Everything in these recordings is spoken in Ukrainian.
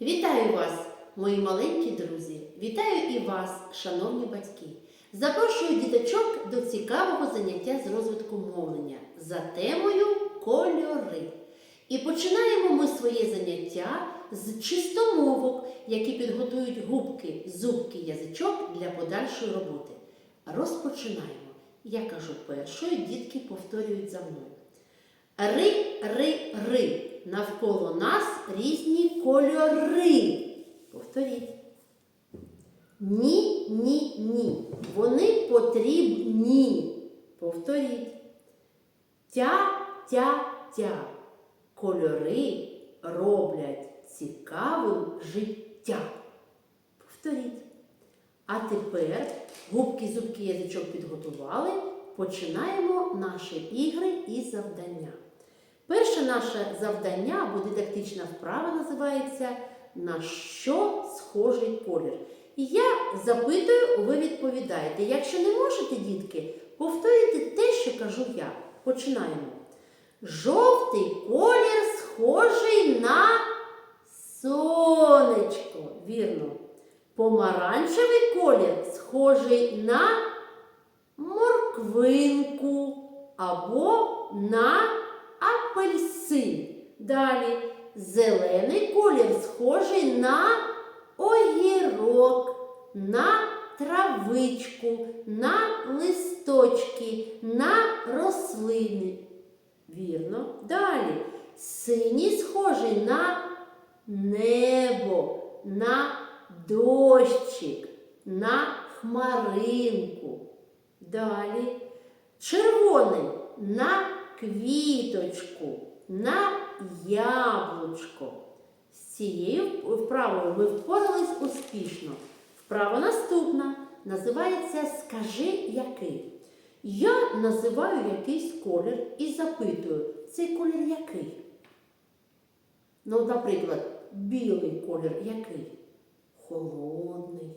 Вітаю вас, мої маленькі друзі! Вітаю і вас, шановні батьки! Запрошую діточок до цікавого заняття з розвитку мовлення за темою кольори. І починаємо ми своє заняття з чистомовок, які підготують губки, зубки, язичок для подальшої роботи. Розпочинаємо. Я кажу першою, дітки повторюють за мною. Ри, ри, ри. Навколо нас різні кольори. Повторіть. Ні, ні, ні. Вони потрібні. Повторіть. Тя, тя, тя. Кольори роблять цікавим життя. Повторіть. А тепер губки, зубки, язичок підготували. Починаємо наші ігри і завдання. Перше наше завдання або дидактична вправа називається На що схожий колір? І я запитую, ви відповідаєте. Якщо не можете, дітки, повторюйте те, що кажу я. Починаємо. Жовтий колір схожий на сонечко. Вірно. Помаранчевий колір схожий на морквинку або на апельсин. Далі зелений колір схожий на огірок, на травичку, на листочки, на рослини. Вірно. Далі синій схожий на небо, на дощик, на хмаринку. Далі червоний на квіточку, на яблучко. З цією вправою ми впорались успішно. Вправа наступна називається Скажи який. Я називаю якийсь колір і запитую, цей колір який? Ну, наприклад, білий колір який? Холодний,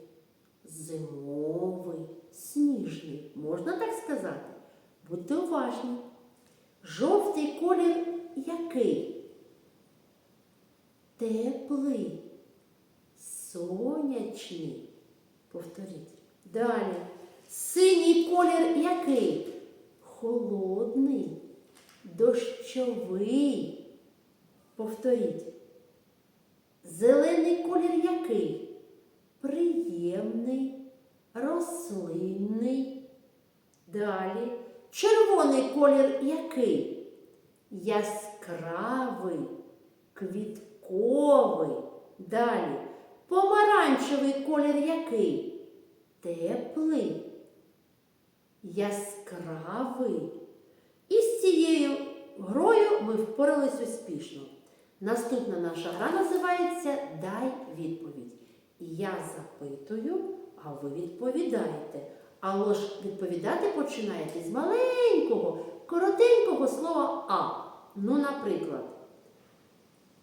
зимовий, сніжний. Можна так сказати? Будьте уважні. Жовтий колір який? Теплий, сонячний. Повторіть. Далі. Синій колір який? Холодний, дощовий. Повторіть. Зелений колір який? Приємний, рослинний. Далі. Червоний колір який? Яскравий, квітковий. Далі. Помаранчевий колір який? Теплий, яскравий. І з цією грою ми впорались успішно. Наступна наша гра називається Дай відповідь. Я запитую, а ви відповідаєте. Але ж відповідати починаєте з маленького, коротенького слова А. Ну, наприклад,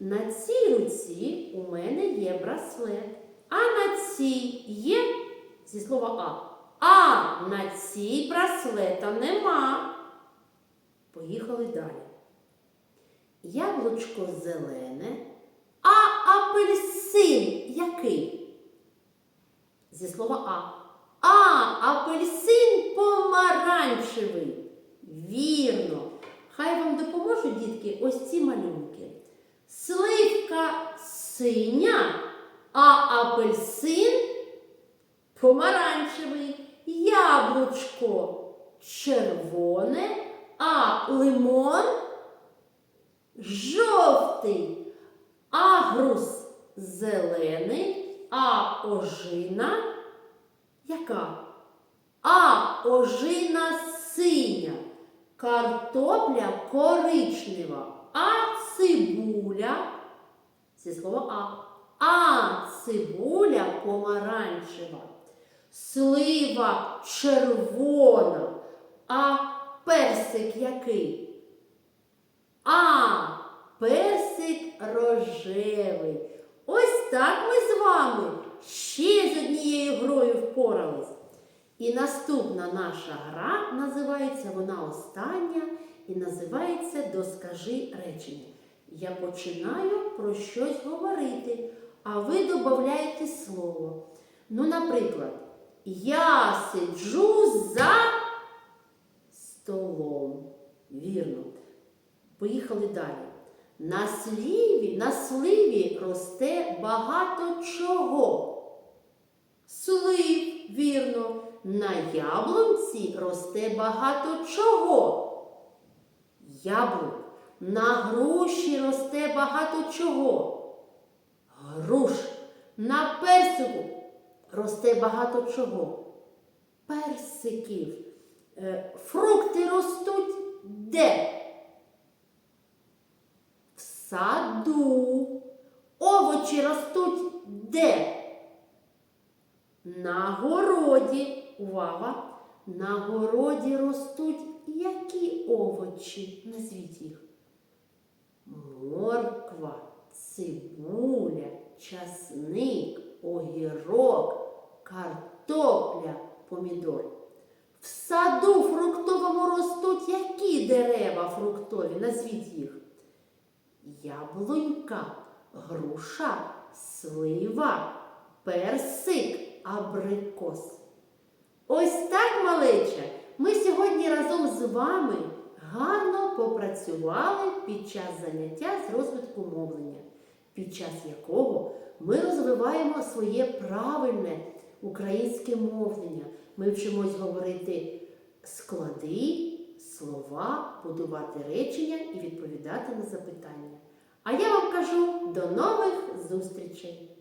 на цій руці у мене є браслет, а на цій є зі слова А. А на цій браслета нема. Поїхали далі. Яблучко зелене, а апельсин який? Зі слова А. Апельсин помаранчевий. Вірно. Хай вам допоможуть, дітки, ось ці малюнки. Сливка синя, а апельсин помаранчевий. Яблучко червоне, а лимон жовтий, агрус зелений, а ожина яка? А ожина синя, картопля коричнева, а цибуля, це слово А. А цибуля помаранчева, слива червона, а персик який? А персик рожевий. Ось так ми з вами ще з однією грою впорались. І наступна наша гра називається, вона остання, і називається Доскажи речення. Я починаю про щось говорити, а ви додаєте слово. Ну, наприклад, я сиджу за столом. Вірно. Поїхали далі. На сліві, на сливі росте багато чого. Слив, вірно. На яблунці росте багато чого. Яблук. На груші росте багато чого. Груш. На персику росте багато чого. Персиків. Е, Фрукти ростуть де? В саду. Овочі ростуть де? На городі. Увага! На городі ростуть які овочі? Назвіть їх. Морква, цибуля, часник, огірок, картопля, помідор. В саду фруктовому ростуть які дерева фруктові? Назвіть їх. Яблунька, груша, слива, персик, абрикос. Ось так, малеча, ми сьогодні разом з вами гарно попрацювали під час заняття з розвитку мовлення, під час якого ми розвиваємо своє правильне українське мовлення. Ми вчимось говорити склади, слова, будувати речення і відповідати на запитання. А я вам кажу до нових зустрічей!